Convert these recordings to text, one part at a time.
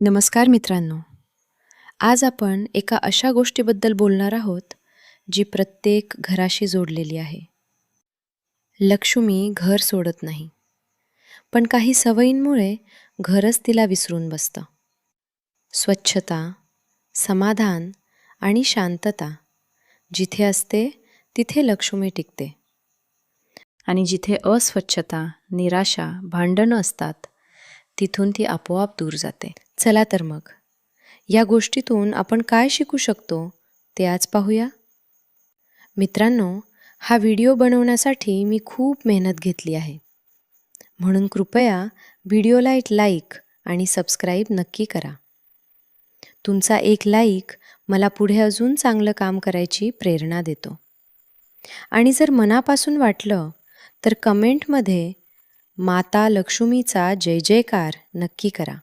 नमस्कार मित्रांनो. आज आपण एका अशा गोष्टीबद्दल बोलणार आहोत जी प्रत्येक घराशी जोडलेली आहे. लक्ष्मी घर सोडत नाही. पण काही सवयींमुळे घरच तिला विसरून बसतं. स्वच्छता समाधान आणि शांतता जिथे असते तिथे लक्ष्मी टिकते. आणि जिथे अस्वच्छता निराशा भांडणं असतात तिथून ती आपोआप दूर जाते. चला तर मग. या गोष्टीतून आपण काय शिकू शकतो ते आज पाहूया. मित्रांनो हा व्हिडिओ बनवण्यासाठी मी खूप मेहनत घेतली आहे. म्हणून कृपया व्हिडिओला एक लाईक आणि सबस्क्राईब नक्की करा. तुमचा एक लाईक मला पुढे अजून चांगलं काम करायची प्रेरणा देतो. आणि जर मनापासून वाटलं तर कमेंटमध्ये माता लक्ष्मीचा जय जयकार नक्की करा.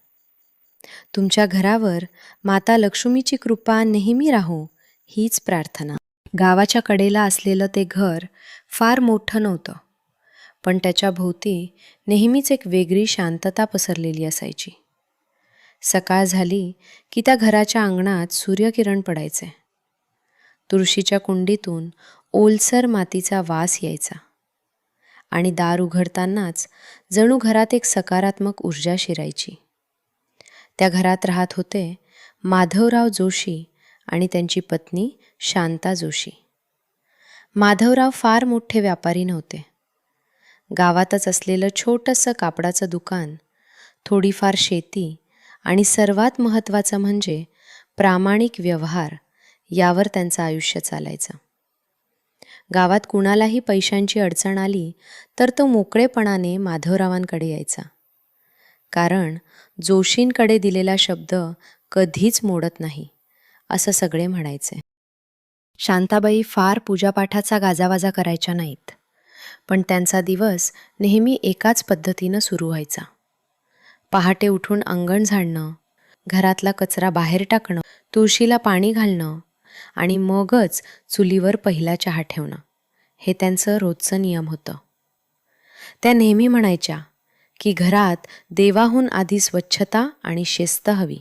तुमच्या घरावर माता लक्ष्मीची कृपा नेहमी राहो हीच प्रार्थना. गावाच्या कडेला असलेलं ते घर फार मोठं नव्हतं पण त्याच्या भोवती नेहमीच एक वेगळी शांतता पसरलेली असायची. सकाळ झाली की त्या घराच्या अंगणात सूर्यकिरण पडायचे. तुळशीच्या कुंडीतून ओलसर मातीचा वास यायचा आणि दार उघडतानाच जणू घरात एक सकारात्मक ऊर्जा शिरायची. त्या घरात राहत होते माधवराव जोशी आणि त्यांची पत्नी शांता जोशी. माधवराव फार मोठे व्यापारी नव्हते. गावातच असलेलं छोटंसं कापडाचं दुकान थोडीफार शेती आणि सर्वात महत्त्वाचं म्हणजे प्रामाणिक व्यवहार यावर त्यांचं आयुष्य चालायचं. गावात कुणालाही पैशांची अडचण आली तर तो मोकळेपणाने माधवरावांकडे यायचा. कारण जोशींकडे दिलेला शब्द कधीच मोडत नाही असं सगळे म्हणायचे. शांताबाई फार पूजापाठाचा गाजावाजा करायच्या नाहीत पण त्यांचा दिवस नेहमी एकाच पद्धतीनं सुरू व्हायचा. पहाटे उठून अंगण झाडणं घरातला कचरा बाहेर टाकणं तुळशीला पाणी घालणं आणि मगच चुलीवर पहिला चहा ठेवणं हे त्यांचं रोजचं नियम होतं. त्या नेहमी म्हणायच्या की घरात देवाहून आधी स्वच्छता आणि शिस्त हवी.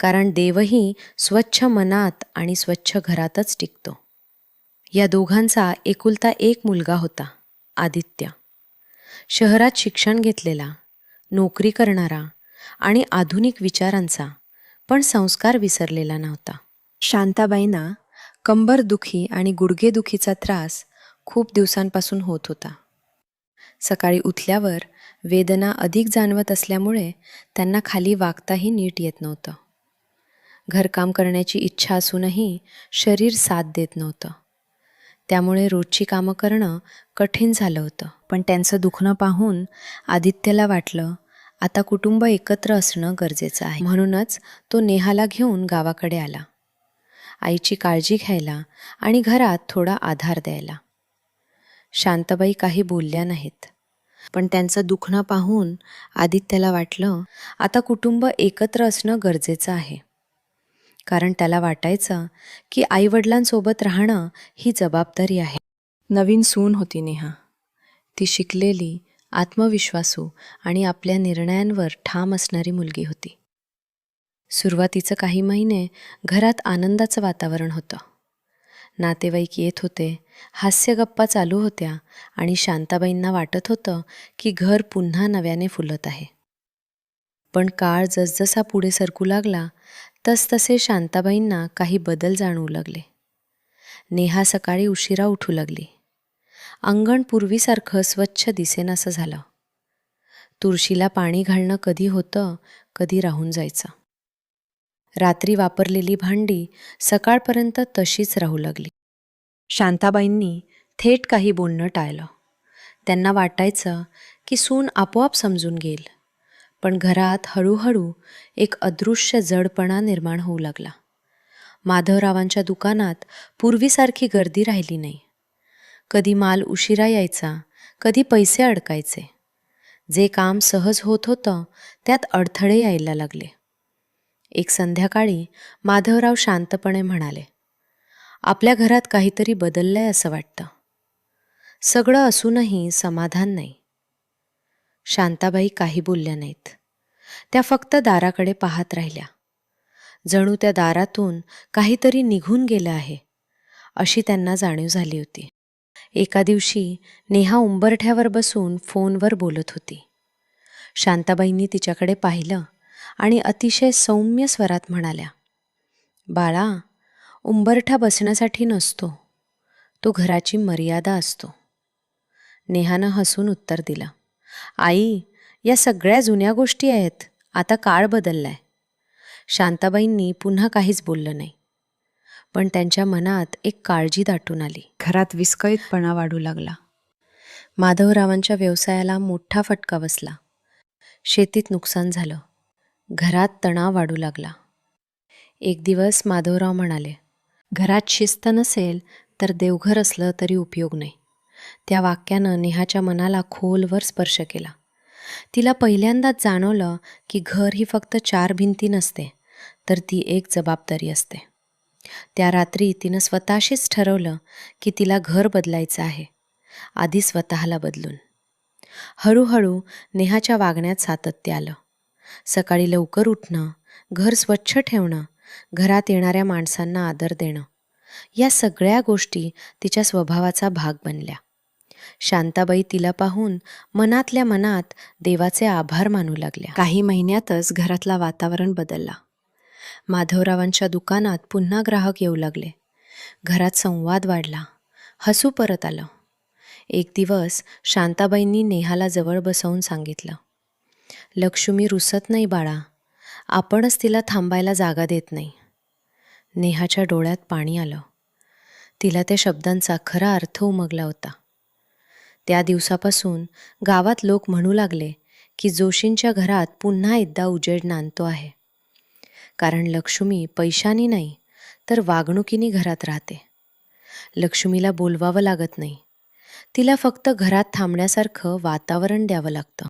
कारण देवही स्वच्छ मनात आणि स्वच्छ घरातच टिकतो. या दोघांचा एकुलता एक मुलगा होता आदित्य. शहरात शिक्षण घेतलेला नोकरी करणारा आणि आधुनिक विचारांचा पण संस्कार विसरलेला नव्हता. शांताबाईंना कंबरदुखी आणि गुडघेदुखीचा त्रास खूप दिवसांपासून होत होता. सकाळी उठल्यावर वेदना अधिक जाणवत असल्यामुळे त्यांना खाली वागताही नीट येत नव्हतं. घरकाम करण्याची इच्छा असूनही शरीर साथ देत नव्हतं. त्यामुळे रोजची कामं करणं कठीण झालं होतं. पण त्यांचं दुखणं पाहून आदित्यला वाटलं आता कुटुंब एकत्र असणं गरजेचं आहे. म्हणूनच तो नेहाला घेऊन गावाकडे आला. आईची काळजी घ्यायला आणि घरात थोडा आधार द्यायला. शांताबाई काही बोलल्या नाहीत. पण त्यांचं दुखणं पाहून आदित्यला वाटलं आता कुटुंब एकत्र असणं गरजेचं आहे. कारण त्याला वाटायचं की आईवडिलांसोबत राहणं ही जबाबदारी आहे. नवीन सून होती नेहा. ती शिकलेली आत्मविश्वासू आणि आपल्या निर्णयांवर ठाम असणारी मुलगी होती. सुरुवातीचं काही महिने घरात आनंदाचं वातावरण होतं. नातेवाईक येत होते. हास्यगप्पा चालू होत्या आणि शांताबाईंना वाटत होतं की घर पुन्हा नव्याने फुलत आहे. पण काळ जसजसा पुढे सरकू लागला तसतसे शांताबाईंना काही बदल जाणवू लागले. नेहा सकाळी उशिरा उठू लागली. अंगण पूर्वीसारखं स्वच्छ दिसेनासं झालं. तुळशीला पाणी घालणं कधी होतं कधी राहून जायचं. रात्री वापरलेली भांडी सकाळपर्यंत तशीच राहू लागली. शांताबाईंनी थेट काही बोलणं टाळलं. त्यांना वाटायचं की सून आपोआप समजून घेईल पण घरात हळूहळू एक अदृश्य जडपणा निर्माण होऊ लागला. माधवरावांच्या दुकानात पूर्वीसारखी गर्दी राहिली नाही. कधी माल उशिरा यायचा कधी पैसे अडकायचे. जे काम सहज होत होतं त्यात अडथळे यायला लागले. एक संध्याकाळी माधवराव शांतपणे म्हणाले आपल्या घरात काहीतरी बदललंय असं वाटतं. सगळं असूनही समाधान नाही. शांताबाई काही बोलल्या नाहीत. त्या फक्त दाराकडे पाहत राहिल्या. जणू त्या दारातून काहीतरी निघून गेलं आहे अशी त्यांना जाणीव झाली होती. एका दिवशी नेहा उंबरठ्यावर बसून फोनवर बोलत होती. शांताबाईंनी तिच्याकडे पाहिलं आणि अतिशय सौम्य स्वरात म्हणाल्या बाळा उंबरठा बसण्यासाठी नसतो. तो घराची मर्यादा असतो. नेहानं हसून उत्तर दिलं आई या सगळ्या जुन्या गोष्टी आहेत. आता काळ बदललाय. शांताबाईंनी पुन्हा काहीच बोललं नाही. पण त्यांच्या मनात एक काळजी दाटून आली. घरात विस्कळीतपणा वाढू लागला. माधवरावांच्या व्यवसायाला मोठा फटका बसला. शेतीत नुकसान झालं. घरात तणाव वाढू लागला. एक दिवस माधवराव म्हणाले घरात शिस्त नसेल तर देवघर असलं तरी उपयोग नाही. त्या वाक्यानं नेहाच्या मनाला खोलवर स्पर्श केला. तिला पहिल्यांदाच जाणवलं की घर ही फक्त चार भिंती नसते तर ती एक जबाबदारी असते. त्या रात्री तिनं स्वतःशीच ठरवलं की तिला घर बदलायचं आहे आधी स्वतःला बदलून. हळूहळू नेहाच्या वागण्यात सातत्य आलं. सकाळी लवकर उठणं घर स्वच्छ ठेवणं घरात येणाऱ्या माणसांना आदर देणं. या सगळ्या गोष्टी तिच्या स्वभावाचा भाग बनल्या. शांताबाई तिला पाहून मनातल्या मनात देवाचे आभार मानू लागल्या. काही महिन्यातच घरातला वातावरण बदलला. माधवरावांच्या दुकानात पुन्हा ग्राहक येऊ लागले. घरात संवाद वाढला. हसू परत आलं. एक दिवस शांताबाईंनी नेहाला जवळ बसवून सांगितलं. लक्ष्मी रुसत नाही बाळा. आपणच तिला थांबायला जागा देत नाही. नेहाच्या डोळ्यात पाणी आलं. तिला त्या शब्दांचा खरा अर्थ उमगला होता. त्या दिवसापासून गावात लोक म्हणू लागले की जोशींच्या घरात पुन्हा एकदा उजेड नांदतो आहे. कारण लक्ष्मी पैशानी नाही तर वागणुकीने घरात राहते. लक्ष्मीला बोलवावं लागत नाही. तिला फक्त घरात थांबण्यासारखं वातावरण द्यावं लागतं.